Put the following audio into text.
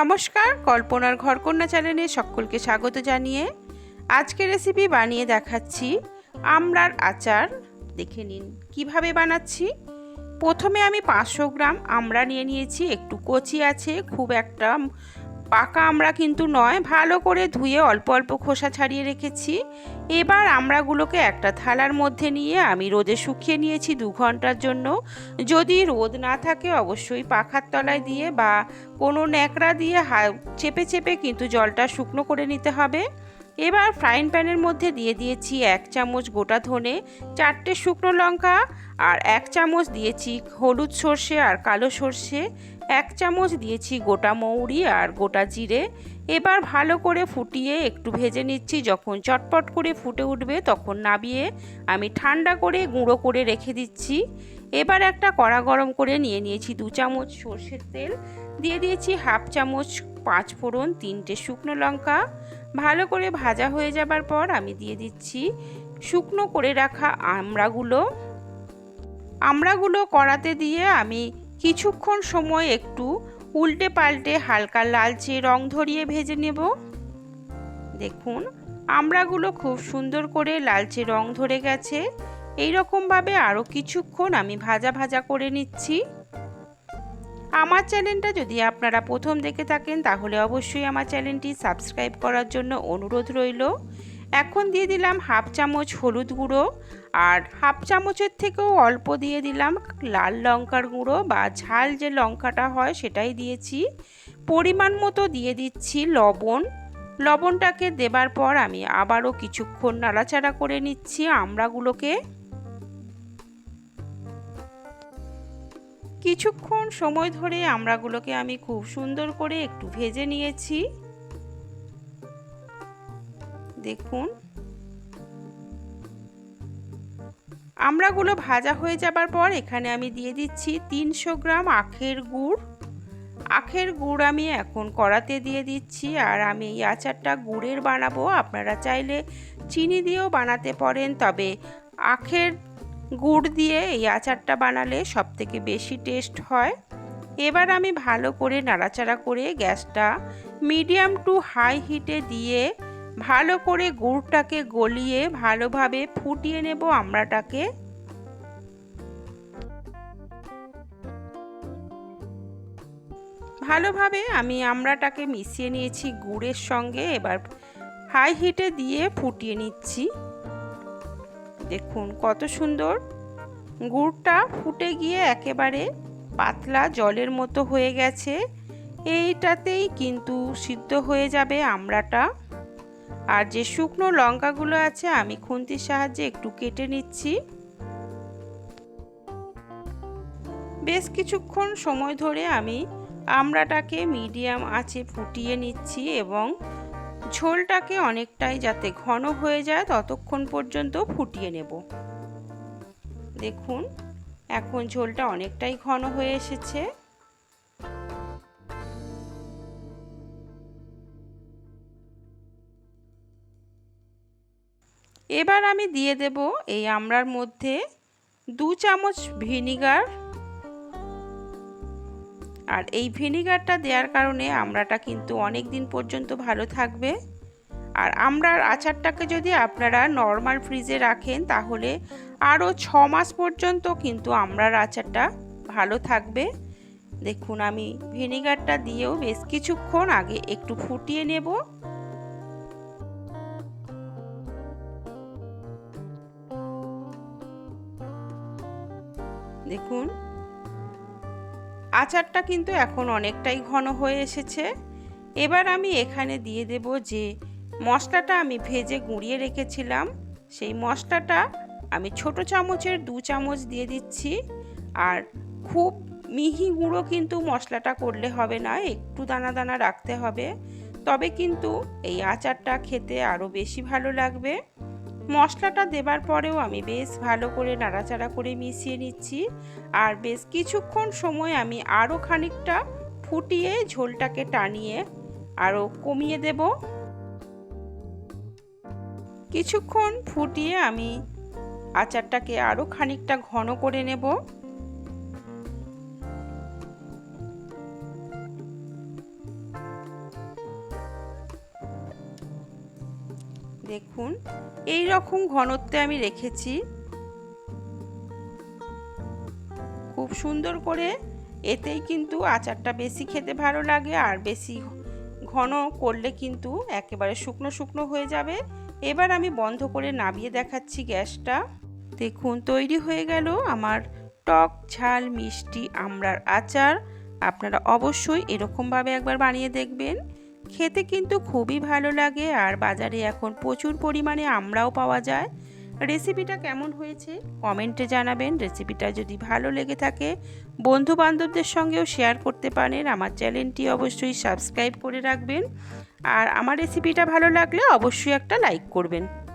নমস্কার, কল্পনার ঘরকন্যা চ্যানেলে সকলকে স্বাগত জানিয়ে আজকে রেসিপি বানিয়ে দেখাচ্ছি আমড়ার আচার। দেখে নিন কীভাবে বানাচ্ছি। প্রথমে আমি পাঁচশো গ্রাম আমড়া নিয়ে নিয়েছি, একটু কচি আছে, খুব একটা পাকা আমরা কিন্তু নয়, ভালো করে ধুয়ে অল্প অল্প খোসা ছাড়িয়ে রেখেছি। এবার আমড়াগুলোকে একটা থালার মধ্যে নিয়ে আমি রোদে শুকিয়ে নিয়েছি দু ঘণ্টার জন্য। যদি রোদ না থাকে অবশ্যই পাখার তলায় দিয়ে বা কোনো ন্যাকড়া দিয়ে চেপে চেপে কিন্তু জলটা শুকনো করে নিতে হবে। এবার ফ্রাইং প্যানের মধ্যে দিয়ে দিয়েছি এক চামচ গোটা ধনে, চারটে শুকনো লঙ্কা আর এক চামচ দিয়েছি হলুদ সর্ষে আর কালো সর্ষে। এক চামচ দিয়েছি গোটা মৌরি আর গোটা জিরে। এবার ভালো করে ফুটিয়ে একটু ভেজে নিচ্ছি। যখন চটপট করে ফুটে উঠবে তখন নাবিয়ে আমি ঠান্ডা করে গুঁড়ো করে রেখে দিচ্ছি। এবার একটা কড়া গরম করে নিয়ে নিয়েছি দু চামচ সর্ষের তেল। দিয়ে দিয়েছি হাফ চামচ পাঁচ ফোড়ন, তিনটে শুকনো লঙ্কা। ভালো করে ভাজা হয়ে যাবার পর আমি দিয়ে দিচ্ছি শুকনো করে রাখা আমড়াগুলো। আমড়াগুলো কড়াতে দিয়ে আমি কিছুক্ষণ সময় একটু উল্টে পাল্টে হালকা লালচে রং ধরিয়ে ভেজে নেব। দেখুন, আমড়াগুলো খুব সুন্দর করে লালচে রং ধরে গেছে। এই রকমভাবে আরও কিছুক্ষণ আমি ভাজা ভাজা করে নিচ্ছি। আমার চ্যানেলটা যদি আপনারা প্রথম দেখে থাকেন, তাহলে অবশ্যই আমার চ্যানেলটি সাবস্ক্রাইব করার জন্য অনুরোধ রইল। এখন দিয়ে দিলাম হাফ চামচ হলুদ গুঁড়ো আর হাফ চামচের থেকেও অল্প দিয়ে দিলাম লাল লঙ্কার গুঁড়ো বা ঝাল যে লঙ্কাটা হয় সেটাই দিয়েছি। পরিমাণ মতো দিয়ে দিচ্ছি লবণ। লবণটাকে দেবার পর আমি আবারও কিছুক্ষণ নাড়াচাড়া করে নিচ্ছি আমড়াগুলোকে। কিছুক্ষণ সময় ধরে আমড়াগুলোকে আমি খুব সুন্দর করে একটু ভেজে নিয়েছি। দেখুন। আমড়াগুলো ভাজা হয়ে যাবার পর এখানে আমি দিয়ে দিচ্ছি তিনশো গ্রাম আখের গুড়। আখের গুড় আমি এখন কড়াতে দিয়ে দিচ্ছি আর আমি এই আচারটা গুড়ের বানাবো। আপনারা চাইলে চিনি দিয়েও বানাতে পারেন, তবে আখের গুড় দিয়ে এই আচারটা বানালে সব থেকে বেশি টেস্ট হয়। এবার আমি ভালো করে নাড়াচাড়া করে গ্যাসটা মিডিয়াম টু হাই হিটে দিয়ে ভালো করে গুড়টাকে গলিয়ে ভালোভাবে ফুটিয়ে নেব আমড়াটাকে। ভালোভাবে আমি আমড়াটাকে মিশিয়ে নিয়েছি গুড়ের সঙ্গে, এবার হাই হিটে দিয়ে ফুটিয়ে নিচ্ছি। দেখুন কত সুন্দর গুড়টা ফুটে গিয়ে একেবারে পাতলা জলের মতো হয়ে গেছে। এইটাতেই কিন্তু সিদ্ধ হয়ে যাবে আমড়াটা। আর যে শুকনো লঙ্কাগুলো আছে, আমি খুন্তির সাহায্যে একটু কেটে নিচ্ছি। বেশ কিছুক্ষণ সময় ধরে আমি আমড়াটাকে মিডিয়াম আঁচে ফুটিয়ে নিচ্ছি এবং ঝোলটাকে অনেকটাই যাতে ঘন হয়ে যায়, ততক্ষণ পর্যন্ত ফুটিয়ে নেব। দেখুন, এখন ঝোলটা অনেকটাই ঘন হয়ে এসেছে। এবার আমি দিয়ে দেব এই আমড়ার মধ্যে দু চামচ ভিনিগার। আর এই ভিনিগারটা দেওয়ার কারণে আমড়াটা কিন্তু অনেক দিন পর্যন্ত ভালো থাকবে। আর আমড়ার আচারটাকে যদি আপনারা নর্মাল ফ্রিজে রাখেন, তাহলে আরও ছ মাস পর্যন্ত কিন্তু আমড়ার আচারটা ভালো থাকবে। দেখুন, আমি ভিনিগারটা দিয়েও বেশ কিছুক্ষণ আগে একটু ফুটিয়ে নেব। দেখুন। আচারটা কিন্তু এখন অনেকটাই ঘন হয়ে এসেছে। এবার আমি এখানে দিয়ে দেব যে মশলাটা আমি ভেজে গুঁড়িয়ে রেখেছিলাম, সেই মশলাটা আমি ছোট চামচের দু চামচ দিয়ে দিচ্ছি। আর খুব মিহি গুঁড়ো কিন্তু মশলাটা করলে হবে না, একটু দানা দানা রাখতে হবে। তবে কিন্তু এই আচারটা খেতে আরও বেশি ভালো লাগবে। মশলাটা দেবার পরেও আমি বেশ ভালো করে নাড়াচাড়া করে মিশিয়ে নিচ্ছি। আর বেশ কিছুক্ষণ সময় আমি আরও খানিকটা ফুটিয়ে ঝোলটাকে টানিয়ে আরও কমিয়ে দেব। কিছুক্ষণ ফুটিয়ে আমি আচারটাকে আরও খানিকটা ঘন করে নেব। দেখুন, এই রকম ঘনত্বে আমি রেখেছি। খুব সুন্দর করে, এতেই কিন্তু আচারটা বেশি খেতে ভালো লাগে আর বেশি ঘন করলে কিন্তু একেবারে শুকনো শুকনো হয়ে যাবে। এবার আমি বন্ধ করে নামিয়ে দেখাচ্ছি গ্যাসটা। দেখুন, তৈরি হয়ে গেল আমার টক ঝাল মিষ্টি আমড়ার আচার। আপনারা অবশ্যই এরকমভাবে একবার বানিয়ে দেখবেন। খেতে কিন্তু খুবই ভালো লাগে আর বাজারে এখন প্রচুর পরিমাণে আমরাও পাওয়া যায়। রেসিপিটা কেমন হয়েছে? কমেন্টে জানাবেন। রেসিপিটা যদি ভালো লেগে থাকে বন্ধু বান্ধবদের সঙ্গেও শেয়ার করতে পারেন। আমার চ্যানেলটি অবশ্যই সাবস্ক্রাইব করে রাখবেন। আর আমার রেসিপিটা ভালো লাগলে অবশ্যই একটা লাইক করবেন।